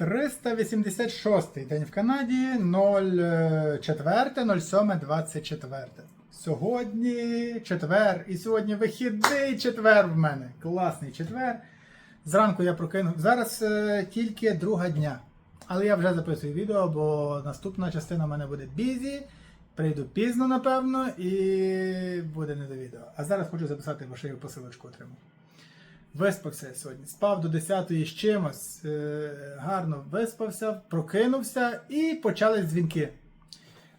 386 день в Канаді, 04.07.24. Сьогодні четвер. І сьогодні вихідний четвер в мене. Класний четвер. Зранку я прокинув. Зараз е, тільки друга дня. Але я вже записую відео, бо наступна частина в мене буде бізі. Прийду пізно, напевно, і буде не до відео. А зараз хочу записати, й посилочку отримав. Виспався сьогодні. Спав до 10-ї з чимось. Е, гарно виспався, прокинувся і почали дзвінки.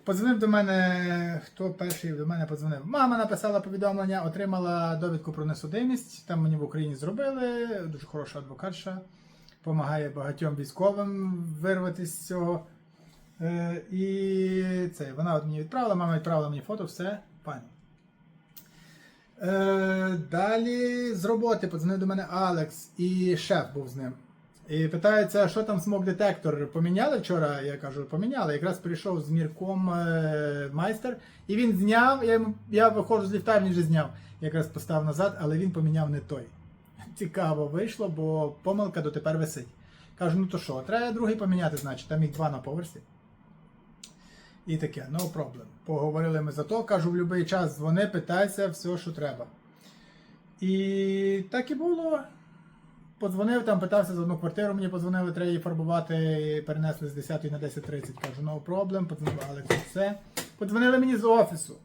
Подзвонив до мене, хто перший до мене подзвонив? Мама написала повідомлення, отримала довідку про несудимість. Там мені в Україні зробили. Дуже хороша адвокатша. Допомагає багатьом військовим вирватися з цього. Е, і це, вона мені відправила, мама відправила мені фото, все, пані. Е, далі з роботи подзвонив до мене Алекс і шеф був з ним. І питається, що там смок-детектор поміняли вчора. Я кажу, поміняли. Якраз прийшов з мірком е, майстер, і він зняв. Я, я виходжу з ліфта, він вже зняв. Якраз поставив назад, але він поміняв не той. Цікаво вийшло, бо помилка дотепер висить. Кажу, ну то що, треба другий поміняти, значить, там їх два на поверсі. І таке, no problem. Поговорили ми за то, кажу, в будь-який час дзвони, питайся, все, що треба. І так і було. Подзвонив там, питався за одну квартиру, мені подзвонили, треба її фарбувати, перенесли з 10 на 10.30. Кажу, no problem, подзвонив Алекс, все. Подзвонили мені з офісу.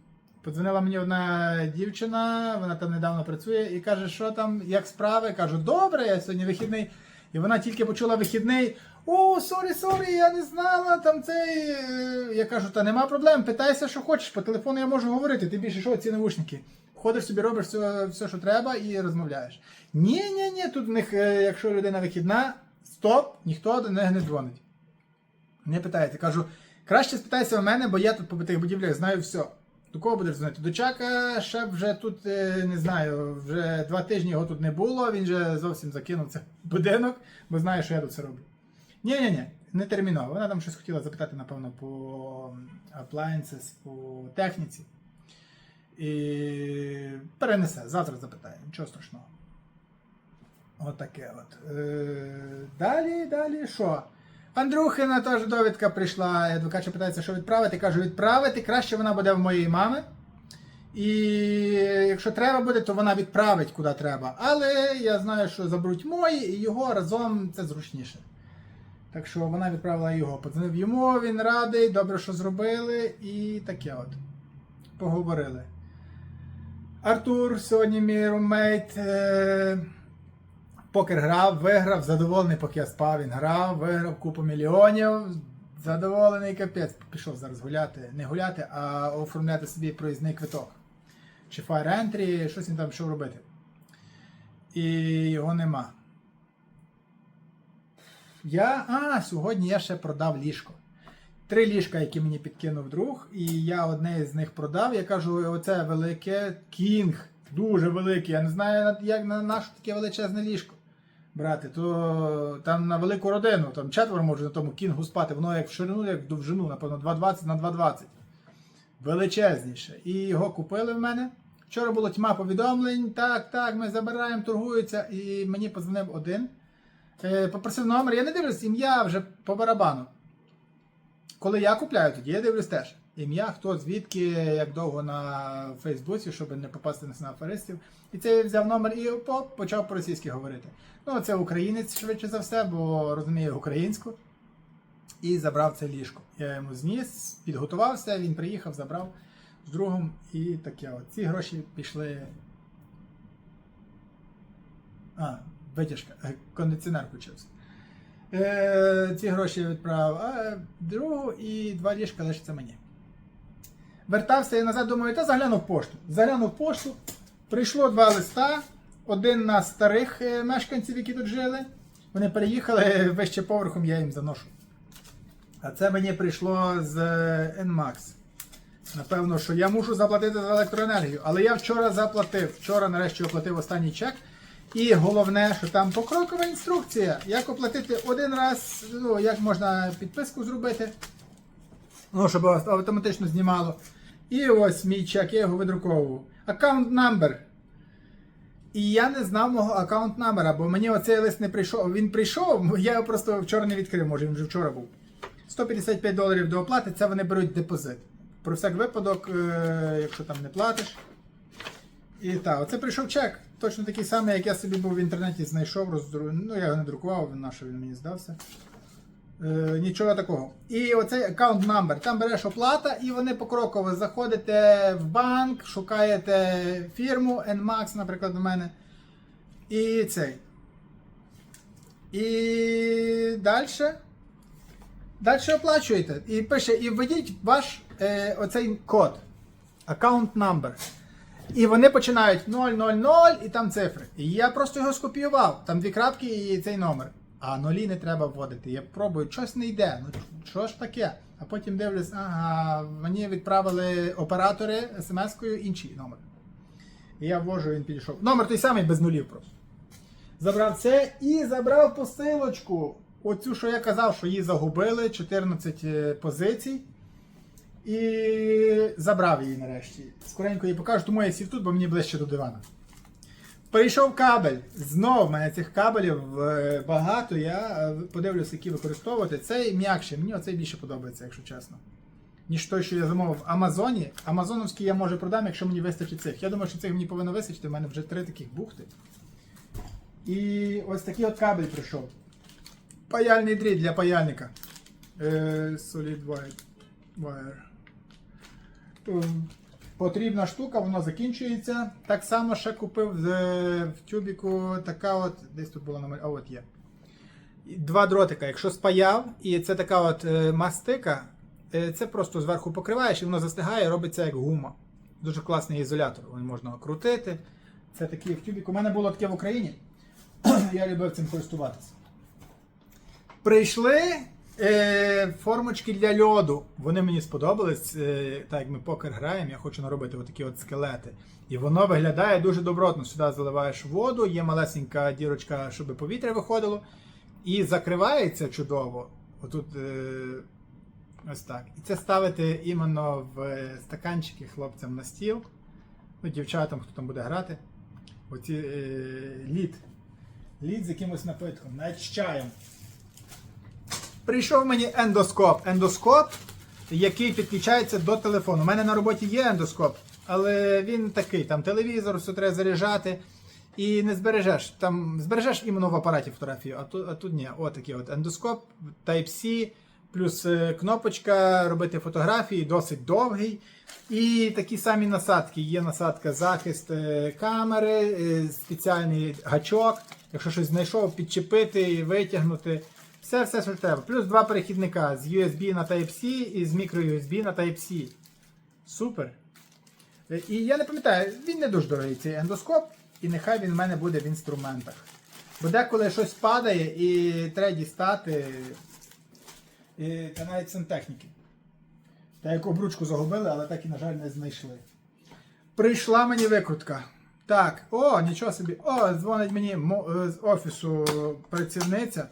Подзвонила мені одна дівчина, вона там недавно працює, і каже, що там, як справи? Кажу, добре, я сьогодні вихідний. І вона тільки почула вихідний. О, сорі, сорі, я не знала там цей. е». Я кажу, та нема проблем, питайся, що хочеш, по телефону я можу говорити, ти більше що ці наушники. Ходиш собі, робиш все, все, що треба, і розмовляєш. Ні, ні, ні, тут в них, е, якщо людина вихідна, стоп, ніхто до них не дзвонить. Не питаєте. Кажу, краще спитайся у мене, бо я тут по тих будівлях знаю все. До кого будеш дзвонити? До Чака ще вже тут, е, не знаю, вже два тижні його тут не було, він вже зовсім закинув цей будинок, бо знає, що я тут це роблю. Ні, ні, ні, не терміново. Вона там щось хотіла запитати, напевно, по appliances, по техніці. І перенесе, завтра запитає, нічого страшного. Отаке от. Е, далі, далі, що? Андрюхина теж довідка прийшла. і Адвокат питається, що відправити. Кажу, відправити. Краще вона буде в моєї мами. І якщо треба буде, то вона відправить куди треба. Але я знаю, що заберуть мої, і його разом це зручніше. Так що вона відправила його. Подзвонив йому, він радий, добре, що зробили, і таке от. Поговорили. Артур, сьогодні мій румейт. Е- покер грав, виграв, задоволений, поки я спав, він грав, виграв купу мільйонів. Задоволений капець. Пішов зараз гуляти. Не гуляти, а оформляти собі проїзний квиток. Чи Fire Entry, щось він там пішов робити. І його нема. Я. А, сьогодні я ще продав ліжко. Три ліжка, які мені підкинув друг, і я одне з них продав. Я кажу, оце велике кінг, дуже велике. Я не знаю, як на наше таке величезне ліжко. Брати, то там на велику родину, там четверо може на тому кінгу спати, воно як в ширину, як в довжину, напевно, 2,20 на 2,20. Величезніше. І його купили в мене. Вчора було тьма повідомлень, так, так, ми забираємо, торгуються. І мені подзвонив один. Е, попросив номер, я не дивлюсь, ім'я вже по барабану. Коли я купляю, тоді я дивлюсь теж. Ім'я, хто, звідки, як довго на Фейсбуці, щоб не попасти на аферистів. І це взяв номер і оп, почав по-російськи говорити. Ну, це українець швидше за все, бо розуміє українську. І забрав це ліжко. Я йому зніс, підготувався, він приїхав, забрав з другом і таке. От. Ці гроші пішли. А, витяжка, е, кондиціонер включився. Е, ці гроші я відправив а другу і два ліжка лишиться мені. Вертався я назад, думаю, та заглянув пошту. Заглянув пошту, прийшло два листа. Один на старих е, мешканців, які тут жили. Вони переїхали вище поверхом, я їм заношу. А це мені прийшло з е, NMAX. Напевно, що я мушу заплатити за електроенергію. Але я вчора заплатив. Вчора нарешті оплатив останній чек. І головне, що там покрокова інструкція, як оплатити один раз, ну, як можна підписку зробити, ну, щоб автоматично знімало. І ось мій чек, я його видруковував. Аккаунт number. І я не знав мого аккаунт номера, бо мені оцей лист не прийшов. Він прийшов, я його просто вчора не відкрив, може він вже вчора був. 155 доларів до оплати, це вони беруть депозит. Про всяк випадок, е, якщо там не платиш. І так, оце прийшов чек. Точно такий самий, як я собі був в інтернеті знайшов, роздру... ну я його не друкував, на що він мені здався. Е, нічого такого. І оцей аккаунт number. Там береш оплата, і вони покроково заходите в банк, шукаєте фірму NMAX, наприклад, у мене. І цей. І далі. Далі оплачуєте. І пише, і введіть ваш е, оцей код. Аккаунт number. І вони починають 000 і там цифри. І я просто його скопіював. Там дві крапки і цей номер. А нулі не треба вводити. Я пробую, щось не йде. Ну що ж таке? А потім дивлюсь, ага, мені відправили оператори смс-кою інший номер. І я ввожу, він підійшов. Номер той самий без нулів просто. Забрав це і забрав посилочку. Оцю, що я казав, що її загубили, 14 е, позицій. І забрав її нарешті. Скоренько її покажу, тому я сів тут, бо мені ближче до дивана. Прийшов кабель. Знов в мене цих кабелів е, багато. Я е, подивлюся, які використовувати. Цей м'якший, мені оцей більше подобається, якщо чесно. Ніж той, що я замовив в Амазоні. Амазоновський я може продам, якщо мені вистачить цих. Я думаю, що цих мені повинно вистачити. У мене вже три таких бухти. І ось такий от кабель прийшов. Паяльний дріт для паяльника. Е, Solid Wire. Потрібна штука, воно закінчується. Так само ще купив е, в тюбіку така от. Десь тут була номер. А от є. Два дротика. Якщо спаяв, і це така от е, мастика, е, це просто зверху покриваєш і воно застигає, робиться як гума. Дуже класний ізолятор. Він можна крутити. Це такий в тюбіку. У мене було таке в Україні. Я любив цим користуватися. Прийшли е, формочки для льоду. Вони мені сподобались. Е, так як ми покер граємо, я хочу наробити отакі от скелети. І воно виглядає дуже добротно. Сюди заливаєш воду, є малесенька дірочка, щоб повітря виходило. І закривається чудово. Отут е, ось так. І це ставити іменно в е, стаканчики хлопцям на стіл. Ну, дівчатам, хто там буде грати. Оці е, лід. Лід з якимось напитком, навіть з чаєм. Прийшов мені ендоскоп. Ендоскоп, який підключається до телефону. У мене на роботі є ендоскоп, але він такий, там телевізор, все треба заряджати. І не збережеш. Там збережеш іменно в апараті фотографію, а тут, а тут ні. Отакий от ендоскоп, Type-C, плюс е, кнопочка робити фотографії, досить довгий. І такі самі насадки. Є насадка захист е, камери, е, спеціальний гачок. Якщо щось знайшов, підчепити, витягнути. Все, все, що треба. Плюс два перехідника з USB на Type-C і з microUSB на Type-C. Супер. Е, І я не пам'ятаю, він не дуже дорогий цей ендоскоп, і нехай він в мене буде в інструментах. Бо деколи щось падає і треба дістати. І, та навіть сантехніки. Та яку обручку загубили, але так і, на жаль, не знайшли. Прийшла мені викрутка. Так, о, нічого собі. О, дзвонить мені е, з офісу працівниця.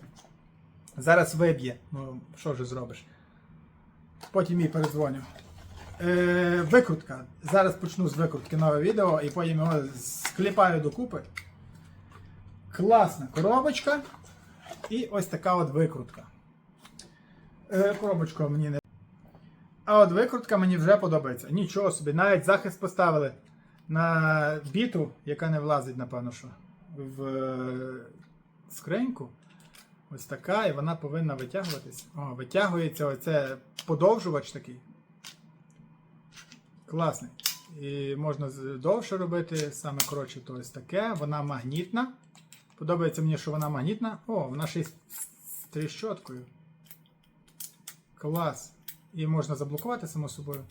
Зараз виб'є. Ну, що вже зробиш? Потім їй перезвоню. Е, викрутка. Зараз почну з викрутки нове відео і потім його скліпаю докупи. Класна коробочка. І ось така от викрутка. Е, коробочка мені не. А от викрутка мені вже подобається. Нічого собі, навіть захист поставили на біту, яка не влазить, напевно, що в е, скриньку. Ось така, і вона повинна витягуватись. О, витягується оце подовжувач такий. Класний. І можна довше робити, саме коротше, то ось таке. Вона магнітна. Подобається мені, що вона магнітна. О, вона ще й з тріщоткою. Клас. І можна заблокувати, само собою.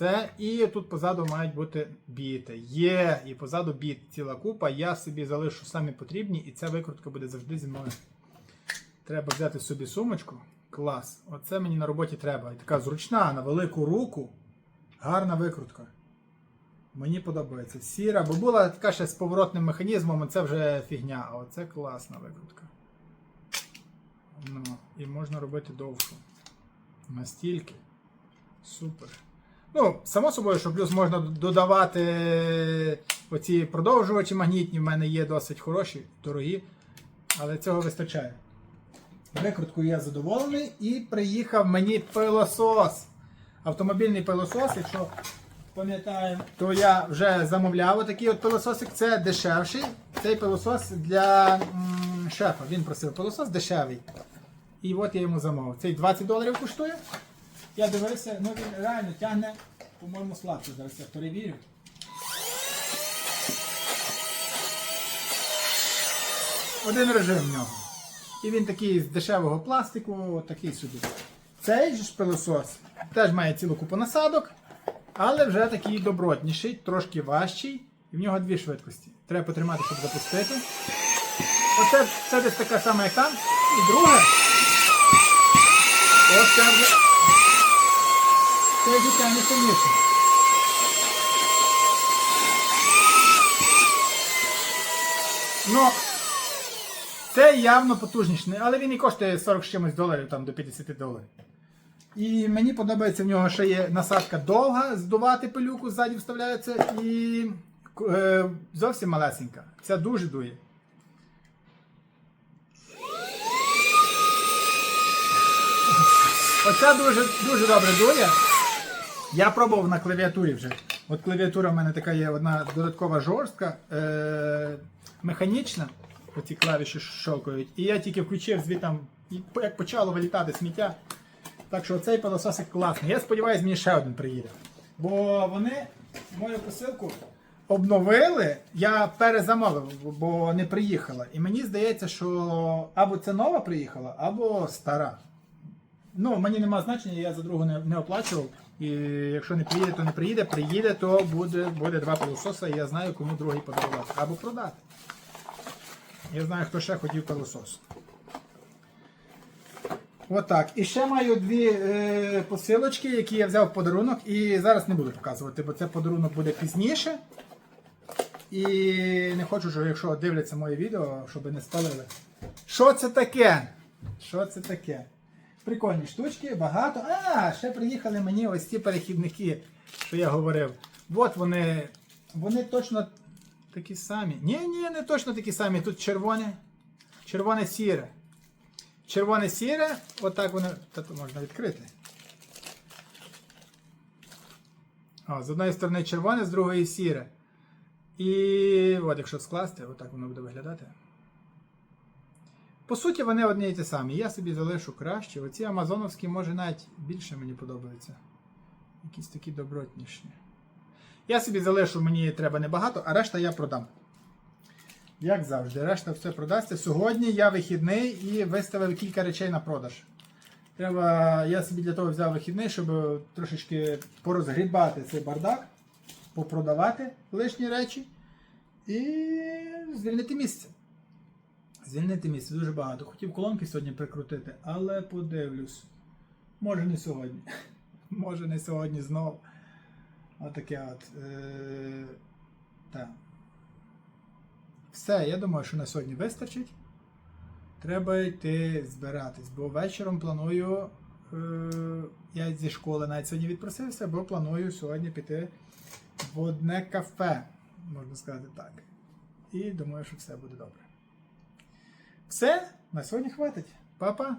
Все. І тут позаду мають бути біти. Є, і позаду біт ціла купа. Я собі залишу самі потрібні, і ця викрутка буде завжди зі мною. Треба взяти собі сумочку. Клас. Оце мені на роботі треба. І така зручна, на велику руку. Гарна викрутка. Мені подобається. Сіра, бо була така ще з поворотним механізмом, це вже фігня. А оце класна викрутка. Ну, і можна робити довшу. Настільки. Супер. Ну, само собою, що плюс можна додавати Оці продовжувачі магнітні в мене є досить хороші, дорогі, але цього вистачає. Викруткою я задоволений і приїхав мені пилосос. Автомобільний пилосос, якщо пам'ятаємо, то я вже замовляв отакий от пилососик. Це дешевший. Цей пилосос для м, шефа. Він просив пилосос дешевий. І от я йому замовив. Цей 20 доларів коштує. Я дивився, ну він реально тягне, по-моєму, сладко. Зараз я перевірю. Один режим в нього. І він такий з дешевого пластику, такий собі. Цей ж пилосос теж має цілу купу насадок, але вже такий добротніший, трошки важчий. І в нього дві швидкості. Треба потримати, щоб запустити. Оце це десь така сама, як там. І друге. Ось це вже. Це вже тягне сильніше. Ну, це явно потужніший, але він і коштує 40 з чимось доларів, там до 50 доларів. І мені подобається в нього ще є насадка довга, здувати пилюку, ззаді вставляється, і е, зовсім малесенька. Це дуже дує. Оця дуже, дуже добре дує. Я пробував на клавіатурі вже. От клавіатура в мене така є одна додаткова жорстка, е- механічна. Оці клавіші щелкають. І я тільки включив і як почало вилітати сміття. Так що цей пилососик класний. Я сподіваюся, мені ще один приїде. Бо вони мою посилку обновили, я перезамовив, бо не приїхала. І мені здається, що або це нова приїхала, або стара. Ну, мені нема значення, я за другу не, не оплачував. І якщо не приїде, то не приїде. Приїде, то буде, буде два пилососа, і я знаю, кому другий подарувати. Або продати. Я знаю, хто ще хотів пилосос. Отак. І ще маю дві е, посилочки, які я взяв в подарунок. І зараз не буду показувати, бо це подарунок буде пізніше. І не хочу, щоб якщо дивляться моє відео, щоб не спалили. Що це таке? Що це таке? Прикольні штучки, багато. А, ще приїхали мені ось ці перехідники, що я говорив. От вони. Вони точно такі самі. Ні, ні, не точно такі самі. Тут червоне. Червоне сіре. Червоне сіре, отак воно. Та тут можна відкрити. О, з одної сторони червоне, з другої сіре. І от якщо скласти, отак воно буде виглядати. По суті, вони одні і ті самі. Я собі залишу краще. Оці амазоновські, може, навіть більше мені подобаються. Якісь такі добротніші. Я собі залишу, мені треба небагато, а решта я продам. Як завжди, решта все продасться. Сьогодні я вихідний і виставив кілька речей на продаж. Треба, я собі для того взяв вихідний, щоб трошечки порозгрібати цей бардак, попродавати лишні речі і звільнити місце. Звільнити місце дуже багато. Хотів колонки сьогодні прикрутити, але подивлюсь. Може не сьогодні. Може не сьогодні знову. Отаке от. Е- так. Все, я думаю, що на сьогодні вистачить. Треба йти збиратись, бо вечором планую. Е- я зі школи навіть сьогодні відпросився, бо планую сьогодні піти в одне кафе, можна сказати так. І думаю, що все буде добре. Все, на сьогодні хватить. Папа.